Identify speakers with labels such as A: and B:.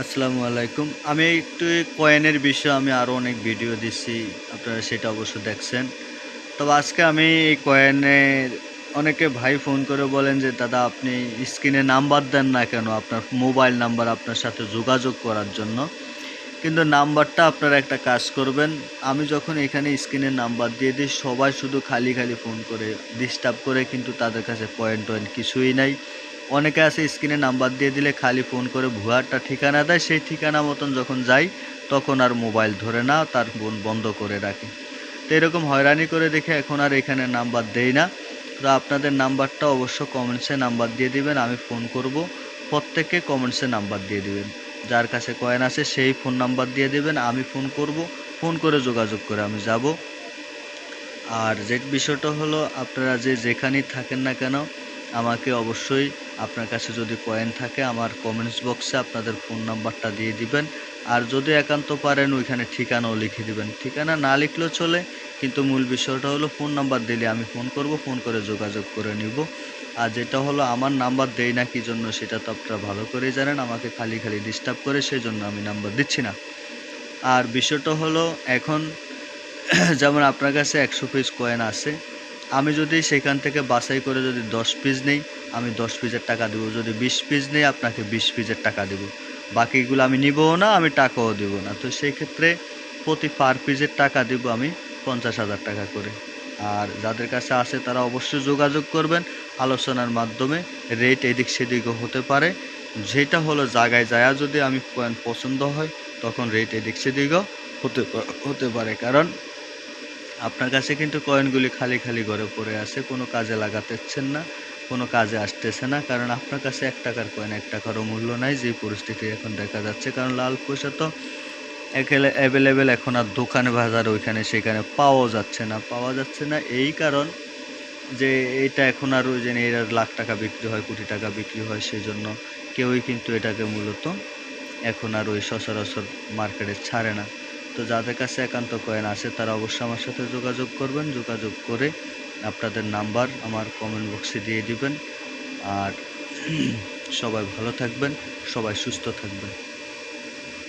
A: আসসালামু আলাইকুম। আমি একটু কয়েনের বিষয়ে আমি আরও অনেক ভিডিও দিচ্ছি। আপনারা সেটা অবশ্য দেখছেন। তবে আজকে আমি এই কয়েনের অনেকে ভাই ফোন করে বলেন যে, দাদা, আপনি স্ক্রিনে নাম্বার দেন না কেন? আপনার মোবাইল নাম্বার আপনার সাথে যোগাযোগ করার জন্য। কিন্তু নাম্বারটা আপনারা একটা কাজ করবেন। আমি যখন এখানে স্ক্রিনে নাম্বার দিয়ে দিই, সবাই শুধু খালি খালি ফোন করে ডিস্টার্ব করে কিন্তু তাদের কাছে পয়েন্ট টয়েন্ট কিছুই নাই। অনেকে আছে স্ক্রিনে নাম্বার দিয়ে দিলে খালি ফোন করে ভুয়ারটা ঠিকানা দেয়, সেই ঠিকানা মতন যখন যাই, তখন আর মোবাইল ধরে না, তার ফোন বন্ধ করে রাখে। তো এরকম হয়রানি করে দেখে এখন আর এখানে নাম্বার দেই না। তো আপনাদের নাম্বারটা অবশ্য কমেন্টসে নাম্বার দিয়ে দিবেন, আমি ফোন করব। প্রত্যেককে কমেন্টসে নাম্বার দিয়ে দিবেন। যার কাছে কয়েন আছে, সেই ফোন নাম্বার দিয়ে দিবেন, আমি ফোন করব। ফোন করে যোগাযোগ করে আমি যাব। আর যে বিষয়টা হলো, আপনারা যে যেখানেই থাকেন না কেন, আমাকে অবশ্যই আপনার কাছে যদি কয়েন থাকে, আমার কমেন্টস বক্সে আপনাদের ফোন নাম্বারটা দিয়ে দিবেন। আর যদি একান্ত পারেন, ওইখানে ঠিকানাও লিখে দিবেন। ঠিকানা না লিখলেও চলে, কিন্তু মূল বিষয়টা হলো ফোন নাম্বার দিলে আমি ফোন করব ফোন করে যোগাযোগ করে নিব। আর যেটা হলো, আমার নাম্বার দেই না, কি জন্য সেটা তো আপনারা ভালো করেই জানেন, আমাকে খালি খালি ডিস্টার্ব করে সেই জন্য আমি নাম্বার দিচ্ছি না। আর বিষয়টা হলো, এখন যেমন আপনার কাছে একশো পিস কয়েন আছে আমি যদি সেখান থেকে বাছাই করে যদি দশ পিস নেই, আমি দশ পিসের টাকা দেবো। যদি বিশ পিস নেই, আপনাকে বিশ পিসের টাকা দেবো। বাকিগুলো আমি নিবও না, আমি টাকাও দেবো না। তো সেই ক্ষেত্রে প্রতি পার পিসের টাকা দেব আমি পঞ্চাশ হাজার টাকা করে। আর যাদের কাছে আছে, তারা অবশ্যই যোগাযোগ করবেন। আলোচনার মাধ্যমে রেট এদিক সেদিকও হতে পারে। যেটা হলো জায়গায় যায় যদি আমি পছন্দ হয়, তখন রেট এদিক সেদিকও হতে হতে পারে। কারণ আপনার কাছে কিন্তু কয়েনগুলি খালি খালি ঘরে পড়ে আছে, কোনো কাজে লাগাতেছেন না, কোনো কাজে আসতেছে না, কারণ আপনার কাছে এক টাকার কয়েন এক টাকারও মূল্য নাই যে পরিস্থিতি এখন দেখা যাচ্ছে। কারণ লাল পয়সা তো অ্যাভেলেবেল এখন আর দোকানে, বাজার ওইখানে সেখানে পাওয়া যাচ্ছে না, পাওয়া যাচ্ছে না। এই কারণ যে এটা এখন আর ওই যে এর লাখ টাকা বিক্রি হয়, কোটি টাকা বিক্রি হয় সেই জন্য কেউই কিন্তু এটাকে মূলত এখন আর ওই সচরাচর মার্কেটে ছাড়ে না। তো যাদের কাছে একান্ত কয়েন আছে, তারা অবশ্যই আমার সাথে যোগাযোগ করবেন। যোগাযোগ করে আপনাদের নাম্বার আমার কমেন্ট বক্সে দিয়ে দিবেন। আর সবাই ভালো থাকবেন, সবাই সুস্থ থাকবেন।